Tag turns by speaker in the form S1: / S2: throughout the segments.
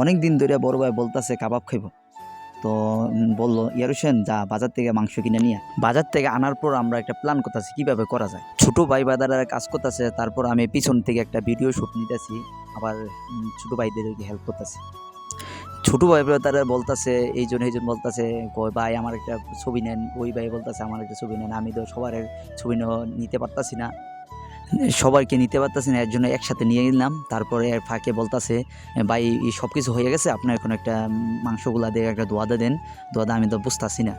S1: অনেক দিন ধরে বড় ভাই বলতেছে, কাবাব খাইব। তো বলল ইয়ারুসেন যা, বাজার থেকে মাংস কিনে নিয়ে বাজার থেকে আনার পর আমরা একটা প্ল্যান করতেছি, কীভাবে করা যায়। ছোট ভাই বাদারা কাজ করতেছে, তারপর আমি পিছন থেকে একটা ভিডিও শুট নিতেছি, আবার ছোট ভাইদেরকে হেল্প করতেছি। ছোট ভাই তারা বলতেছে, এই জন্য এই জন্য বলতেছে ভাই, আমার একটা ছবি নেন। ওই ভাই বলতেছে, আমার একটা ছবি নেন। আমি তো সবার ছবি নিতে পারতাছি না। সবাইকে নিতে পারতাছি না, এর জন্য একসাথে নিয়ে নিলাম। তারপরে এর ফাঁকে বলতাছে, ভাই সব কিছু হয়ে গেছে, আপনার এখন একটা মাংসগুলা দিয়ে একটা দোয়াদা দেন। দোয়াদা আমি তো বুঝতাছি না।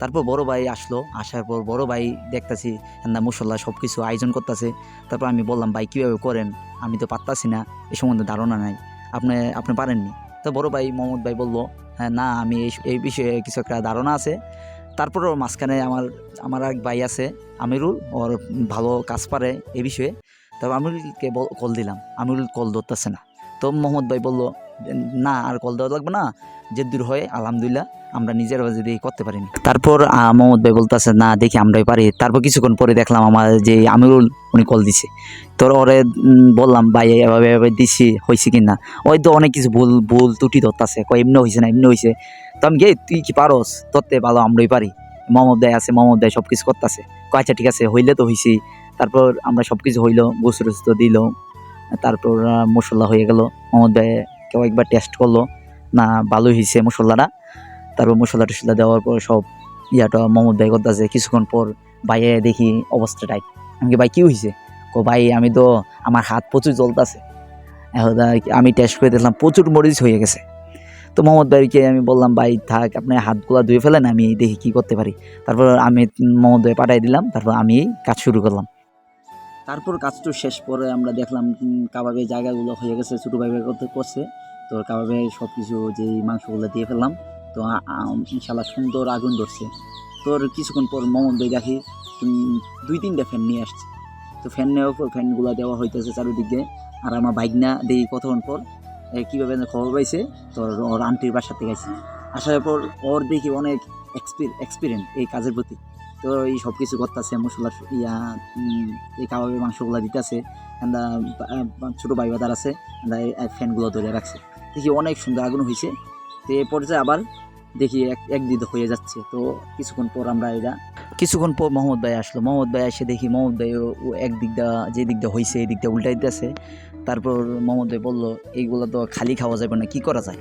S1: তারপর বড় ভাই আসলো, আসার পর বড় ভাই দেখতাছি না মশলা সব কিছু আয়োজন করতেছে। তারপর আমি বললাম, ভাই, কীভাবে করেন? আমি তো পারতাছি না, এ সম্বন্ধে ধারণা নাই। আপনি আপনি পারেননি? তো বড় ভাই, মোহাম্মদ ভাই বলল হ্যাঁ না, আমি এই বিষয়ে কিছু একটা ধারণা আছে। তারপরেও মাঝখানে আমার আমার এক ভাই আছে, আমিরুল, ওর ভালো কাজ পারে এ বিষয়ে। তারপর আমিরুলকে কল দিলাম। আমিরুল কল ধরতেছে না। তো মোহাম্মদ ভাই বলল, না, আর কল দেওয়া লাগবে না। যে দূর হয়, আলহামদুলিল্লাহ, আমরা নিজেরা যদি করতে পারিনি। তারপর মোহাম্মদ ভাই বলতেছে, না, দেখি আমরাই পারি। তারপর কিছুক্ষণ পরে দেখলাম আমার যে আমিরুল, উনি কল দিছে। তোর ওরে বললাম, ভাই, এভাবে এভাবে দিছি হয়েছে কি না? ওই তো অনেক কিছু ভুল ভুল ত্রুটি ধরতেছে। কয়, এমনি হয়েছে না, এমনি হয়েছে তো আমি গে তুই কি পারস? তোরতে ভালো আমরাই পারি। মোহাম্মদ ভাই আছে, মোহাম্মদ ভাই সব কিছু করতেছে আচ্ছা ঠিক আছে, হইলে তো হয়েছি তারপর আমরা সব কিছু হইল গোসু রুস তো দিল। তারপর মশলা হয়ে গেল। মোহাম্মদ ভাই কেউ একবার টেস্ট করল। না, ভালো হয়েছে মশলাটা। তারপর মশলা টশলা দেওয়ার পর সব ইয়াটা মোহাম্মদ ভাই করতেছে। কিছুক্ষণ পর ভাইয়ে দেখি অবস্থা টাইট আমি ভাই, কি হয়েছে কো ভাই, আমি তো, আমার হাত প্রচুর জ্বলতেছে। এখন আমি টেস্ট করে দেখলাম প্রচুর মরিচ হয়ে গেছে। তো মোহাম্মদ ভাইকে আমি বললাম, ভাই, থাক, আপনি হাতগুলা ধুয়ে ফেলেন, আমি দেখি কি করতে পারি। তারপর আমি মোহাম্মদ ভাই পাঠাই দিলাম। তারপর আমি কাজ শুরু করলাম। তারপর কাজটা শেষ পরে আমরা দেখলাম কাবাবের জায়গাগুলো হয়ে গেছে, ছোটো ভাই করতে করছে। তো কাবাবে সব কিছু যে মাংসগুলো দিয়ে ফেললাম, তো ইনশাল্লাহ সুন্দর আগুন ধরছে। তোর কিছুক্ষণ পর মমন ভাই দেখি দুই তিনটা ফ্যান নিয়ে আসছে। তো ফ্যান নেওয়ার পর ফ্যানগুলো দেওয়া হইতেছে চারিদিকে, আর আমার বাইক না দেখি কতক্ষণ পর কীভাবে খবর পাইছে, তোর ওর আন্টির বাসা থেকে আসছে। আসার পর ওর দেখি অনেক এক্সপিরিয়েন্স এই কাজের প্রতি। তো এই সব কিছু করতেছে মশলা ইয়া এই কাবাবের মাংসগুলো দিতেছে এন্দা ছোটো ভাই বাদার আছে ফ্যানগুলো ধরে রাখছে। দেখি অনেক সুন্দর আগুন হয়েছে। তো এ পর্যায়ে আবার দেখি এক একদিকে হয়ে যাচ্ছে। তো কিছুক্ষণ পর আমরা এটা কিছুক্ষণ পর মোহাম্মদ ভাই আসলো। মোহাম্মদ ভাই এসে দেখি মোহাম্মদ ভাই ও এক দিকটা যে দিকটা হয়েছে এই দিকটা উল্টাই দিতেছে। তারপর মোহাম্মদ ভাই বলল, এইগুলো তো খালি খাওয়া যাবে না, কি করা যায়?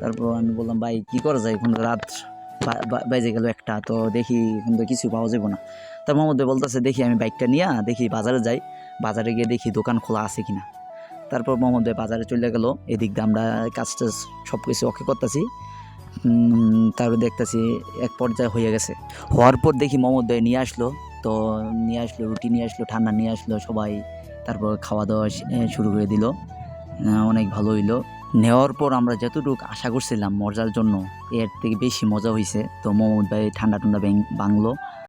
S1: তারপর আমি বললাম, ভাই, কি করা যায়? এখন রাত বেজে গেল একটা, তো দেখি এখন তো কিছু পাওয়া যাবে না। তার মোহাম্মদ ভাই বলতেছে, দেখি আমি বাইকটা নিয়ে, দেখি বাজারে যাই। বাজারে গিয়ে দেখি দোকান খোলা আছে কিনা। তারপর মোহাম্মদ ভাই বাজারে চলে গেল। এদিক দিয়ে আমরা কাজ টাজ সব কিছু ওকে করতেছি তারপর দেখতেছি এক পর্যায়ে হয়ে গেছে। হওয়ার পর দেখি মোহাম্মদ ভাই নিয়ে আসলো। তো নিয়ে আসলো, রুটি নিয়ে আসলো, ঠান্ডা নিয়ে আসলো সবাই। তারপর খাওয়া দাওয়া শুরু করে দিল। অনেক ভালো হইল। নেওয়ার পর আমরা যতটুকু আশা করছিলাম মজার জন্য, এর থেকে বেশি মজা হয়েছে তো মোহাম্মদ ভাই ঠান্ডা ঠান্ডা ভাঙলো